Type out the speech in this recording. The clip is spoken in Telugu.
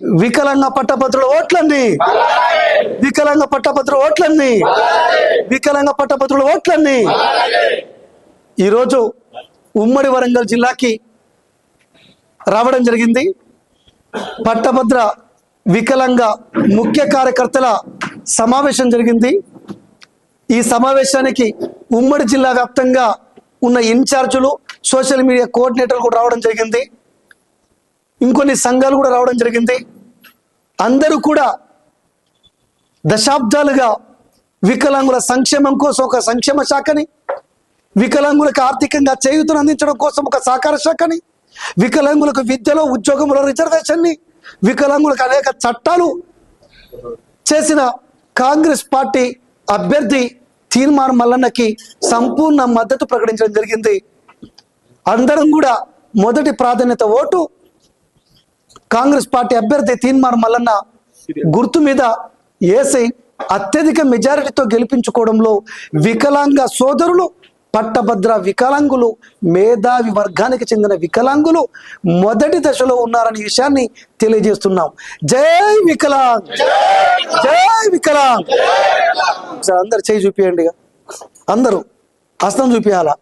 వికలాంగ పట్టపత్రుల ఓట్లన్నీ వికలాంగ పట్టభద్రుల ఓట్లన్నీ వికలాంగ పట్టపత్రుల ఓట్లన్నీ ఈరోజు ఉమ్మడి వరంగల్ జిల్లాకి రావడం జరిగింది. పట్టభద్ర వికలాంగ ముఖ్య కార్యకర్తల సమావేశం జరిగింది. ఈ సమావేశానికి ఉమ్మడి జిల్లా వ్యాప్తంగా ఉన్న ఇన్ఛార్జులు సోషల్ మీడియా కోఆర్డినేటర్లు కూడా రావడం జరిగింది. ఇంకొన్ని సంఘాలు కూడా రావడం జరిగింది. అందరూ కూడా దశాబ్దాలుగా వికలాంగుల సంక్షేమం కోసం ఒక సంక్షేమ శాఖని వికలాంగులకు ఆర్థికంగా చేయూతను అందించడం కోసం ఒక సహకార శాఖని వికలాంగులకు విద్యలో ఉద్యోగంలో రిజర్వేషన్ని వికలాంగులకు అనేక చట్టాలు చేసిన కాంగ్రెస్ పార్టీ అభ్యర్థి తీర్మానం మల్లన్నకి సంపూర్ణ మద్దతు ప్రకటించడం జరిగింది. అందరం కూడా మొదటి ప్రాధాన్యత ఓటు కాంగ్రెస్ పార్టీ అభ్యర్థి తీన్మార్ మల్లన్న గుర్తు మీద ఏసై అత్యధిక మెజారిటీతో గెలిపించుకోవడంలో వికలాంగ సోదరులు పట్టభద్ర వికలాంగులు మేధావి వర్గానికి చెందిన వికలాంగులు మొదటి దశలో ఉన్నారనే విషయాన్ని తెలియజేస్తున్నాం జై వికలాంగ్ జై వికలాంగ్ అందరు చేయి చూపియండి అందరూ హస్తం చూపించాలా